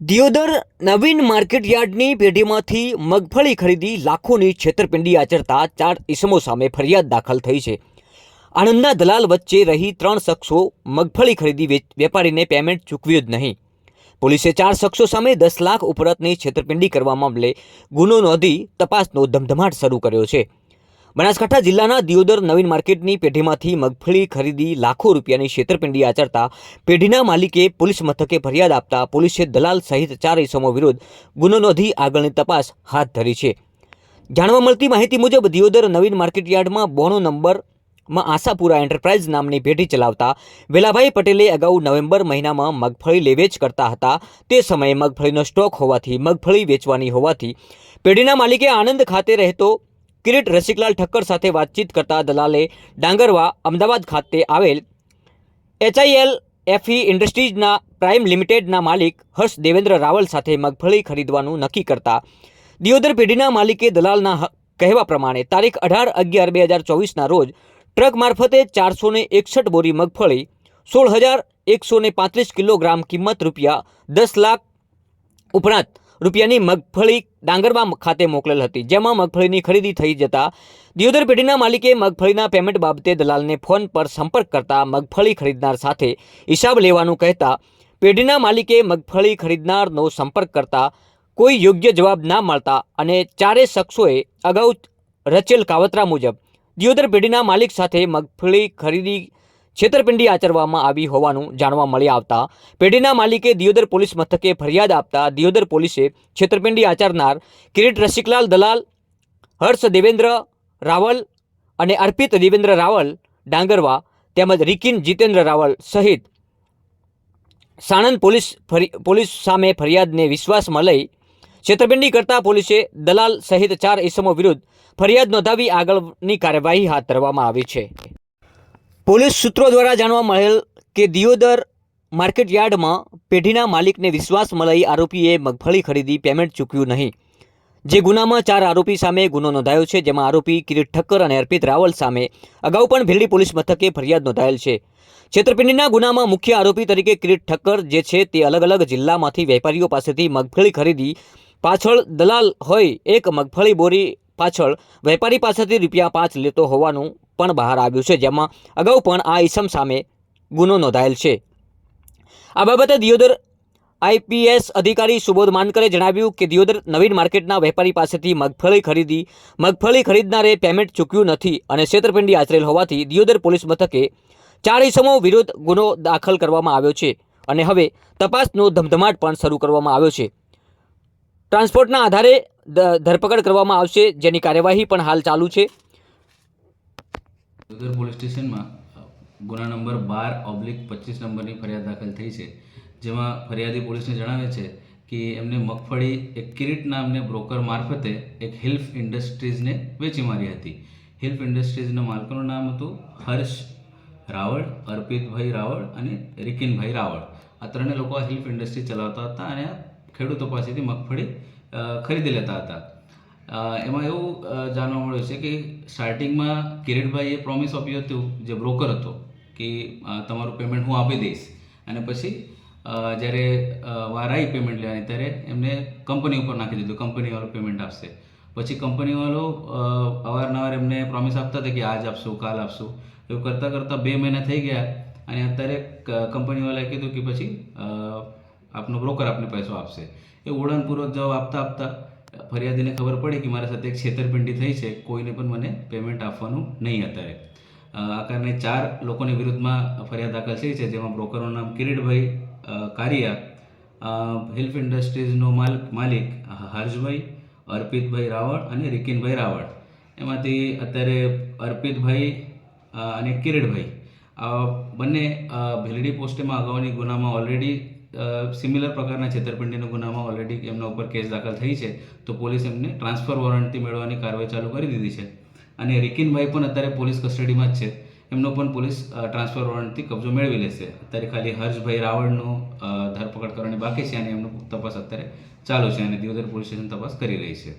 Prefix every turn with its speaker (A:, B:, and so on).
A: દિયોદર નવીન માર્કેટયાર્ડની પેઢીમાંથી મગફળી ખરીદી લાખોની છેતરપિંડી આચરતા ચાર ઇસમો સામે ફરિયાદ દાખલ થઈ છે. આણંદના દલાલ વચ્ચે રહી ત્રણ શખ્સો મગફળી ખરીદી વેપારીને પેમેન્ટ ચૂકવ્યું જ નહીં. પોલીસે ચાર શખ્સો સામે દસ લાખ ઉપરાંતની છેતરપિંડી કરવા મામલે ગુનો નોંધી તપાસનો ધમધમાટ શરૂ કર્યો છે. બનાસકાંઠા જિલ્લાના દિયોદર નવીન માર્કેટની પેઢીમાંથી મગફળી ખરીદી લાખો રૂપિયાની છેતરપિંડી આચરતા પેઢીના માલિકે પોલીસ મથકે ફરિયાદ આપતા પોલીસે દલાલ સહિત ચાર ઇસમો વિરુદ્ધ ગુનો નોંધી આગળની તપાસ હાથ ધરી છે. જાણવા મળતી માહિતી મુજબ દિયોદર નવીન માર્કેટયાર્ડમાં બોનો નંબરમાં આશાપુરા એન્ટરપ્રાઇઝ નામની પેઢી ચલાવતા વેલાભાઈ પટેલે અગાઉ નવેમ્બર મહિનામાં મગફળી લેવેચ કરતા હતા. તે સમયે મગફળીનો સ્ટોક હોવાથી, મગફળી વેચવાની હોવાથી પેઢીના માલિકે આણંદ ખાતે રહેતો કિરીટ રસિકલાલ ઠક્કર સાથે વાતચીત કરતા દલાલે ડાંગરવા અમદાવાદ ખાતે આવેલ એચઆઈએલ એફઈ ઇન્ડસ્ટ્રીઝના પ્રાઇમ લિમિટેડના માલિક હર્ષ દેવેન્દ્ર રાવલ સાથે મગફળી ખરીદવાનું નક્કી કરતા દિયોદર પેઢીના માલિકે દલાલના કહેવા પ્રમાણે તારીખ અઢાર અગિયાર બે હજાર ચોવીસના રોજ ટ્રક મારફતે ચારસો એકસઠ બોરી મગફળી, સોળ હજાર એકસો પાંત્રીસ કિલોગ્રામ કિંમત રૂપિયા દસ લાખ ઉપરાંત રૂપિયાની મગફળી ડાંગરવા ખાતે મોકલેલ હતી. જેમાં મગફળીની ખરીદી થઈ જતા દિયોદર પેઢીના માલિકે મગફળીના પેમેન્ટ બાબતે દલાલને ફોન પર સંપર્ક કરતા મગફળી ખરીદનાર સાથે હિસાબ લેવાનું કહેતા પેઢીના માલિકે મગફળી ખરીદનારનો સંપર્ક કરતા કોઈ યોગ્ય જવાબ ના મળતા અને ચારે શખ્સોએ અગાઉ રચેલ કાવતરા મુજબ દિયોદર પેઢીના માલિક સાથે મગફળી ખરીદી છેતરપિંડી આચરવામાં આવી હોવાનું જાણવા મળી આવતા પેઢીના માલિકે દિયોદર પોલીસ મથકે ફરિયાદ આપતા દિયોદર પોલીસે છેતરપિંડી આચરનાર કિરીટ રસિકલાલ દલાલ, હર્ષ દેવેન્દ્ર રાવલ અને અર્પિત દેવેન્દ્ર રાવલ ડાંગરવા તેમજ રિકિન જીતેન્દ્ર રાવલ સહિત સાણંદ પોલીસ પોલીસ સામે ફરિયાદને વિશ્વાસમાં લઈ છેતરપિંડી કરતા પોલીસે દલાલ સહિત ચાર ઇસમો વિરુદ્ધ ફરિયાદ નોંધાવી આગળની કાર્યવાહી હાથ ધરવામાં આવી છે. પોલીસ સૂત્રો દ્વારા જાણવા મળેલ કે દિયોદર માર્કેટ યાર્ડમાં પેઢીના માલિકને વિશ્વાસ મળી આરોપીએ મગફળી ખરીદી, પેમેન્ટ ચૂક્યું નહીં. જે ગુનામાં ચાર આરોપી સામે ગુનો નોંધાયો છે, જેમાં આરોપી કિરીટ ઠક્કર અને અર્પિત રાવલ સામે અગાઉ પણ ભીલડી પોલીસ મથકે ફરિયાદ નોંધાયેલ છે. છેતરપિંડીના ગુનામાં મુખ્ય આરોપી તરીકે કિરીટ ઠક્કર, જે છે તે અલગ અલગ જિલ્લામાંથી વેપારીઓ પાસેથી મગફળી ખરીદી, પાછળ દલાલ હોય એક મગફળી બોરી પાછળ વેપારી પાસેથી રૂપિયા પાંચ લેતો હોવાનું પણ બહાર આવ્યું છે, જેમાં અગાઉ પણ આ ઈસમ સામે ગુનો નોંધાયેલ છે. આ બાબતે દિયોદર આઈપીએસ અધિકારી સુબોધ માનકરે જણાવ્યું કે દિયોદર નવીન માર્કેટના વેપારી પાસેથી મગફળી ખરીદી, મગફળી ખરીદનારે પેમેન્ટ ચૂક્યું નથી અને છેતરપિંડી આચરેલ હોવાથી દિયોદર પોલીસ મથકે ચાર ઇસમો વિરુદ્ધ ગુનો દાખલ કરવામાં આવ્યો છે અને હવે તપાસનો ધમધમાટ પણ શરૂ કરવામાં આવ્યો છે. ટ્રાન્સપોર્ટના આધારે ધરપકડ કરવામાં આવશે, જેની કાર્યવાહી પણ હાલ ચાલુ છે.
B: ઉધર પોલીસ સ્ટેશનમાં ગુના નંબર બાર ઓબ્લિક પચીસ નંબરની ફરિયાદ દાખલ થઈ છે. જેમાં ફરિયાદી પોલીસને જણાવે છે કે એમને મગફળી એક કિરીટ નામને બ્રોકર મારફતે એક હિલ્ફ ઇન્ડસ્ટ્રીઝને વેચી મારી હતી. હિલ્ફ ઇન્ડસ્ટ્રીઝના માલકોનું નામ હતું હર્ષ રાવળ, અર્પિતભાઈ રાવળ અને રિકિનભાઈ રાવળ. આ ત્રણે લોકો આ હિલ્ફ ઇન્ડસ્ટ્રી ચલાવતા હતા અને ખેડૂતો પાસેથી મગફળી ખરીદી લેતા હતા. એમાં એવું જાણવા મળ્યું છે કે સ્ટાર્ટિંગમાં કિરીટભાઈએ પ્રોમિસ આપ્યું હતું, જે બ્રોકર હતો, કે તમારું પેમેન્ટ હું આપી દઈશ. અને પછી જ્યારે વાર આવી પેમેન્ટ લેવાની, ત્યારે એમને કંપની ઉપર નાખી દીધું કંપનીવાળો પેમેન્ટ આપશે. પછી કંપનીવાળો અવારનવાર એમને પ્રોમિસ આપતા હતા કે આજ આપશું, કાલ આપશું. એવું કરતાં કરતાં બે મહિના થઈ ગયા, અને અત્યારે કંપનીવાળાએ કીધું કે પછી આપનો બ્રોકર આપને પૈસો આપશે. એ ઉડાનપૂર્વક જવાબ આપતા આપતા ફરિયાદીને ખબર પડી કે મારા સાથે એક છેતરપિંડી થઈ છે, કોઈને પણ મને પેમેન્ટ આપવાનું નહીં અત્યારે. આ કારણે ચાર લોકોની વિરુદ્ધમાં ફરિયાદ દાખલ થઈ છે, જેમાં બ્રોકરનું નામ કિરીટભાઈ કારિયા હેલ્ફ ઇન્ડસ્ટ્રીઝનો માલ માલિક હર્ષભાઈ, અર્પિતભાઈ રાવળ અને રિકિનભાઈ રાવળ. એમાંથી અત્યારે અર્પિતભાઈ અને કિરીટભાઈ. બંને ભીલડી પોસ્ટેમાં અગાઉની ગુનામાં ઓલરેડી સિમિલર પ્રકારના છેતરપિંડીના ગુનામાં ઓલરેડી એમના ઉપર કેસ દાખલ થઈ છે, તો પોલીસ એમને ટ્રાન્સફર વોરંટથી મેળવવાની કાર્યવાહી ચાલુ કરી દીધી છે. અને રિકિનભાઈ પણ અત્યારે પોલીસ કસ્ટડીમાં જ છે. એમનો પણ પોલીસ ટ્રાન્સફર વોરંટથી કબજો મેળવી લેશે. અત્યારે ખાલી હર્ષભાઈ રાવળનો ધરપકડ કરવાની બાકી છે અને એમનું તપાસ અત્યારે ચાલુ છે અને દિયોદર પોલીસ સ્ટેશન તપાસ કરી રહી છે.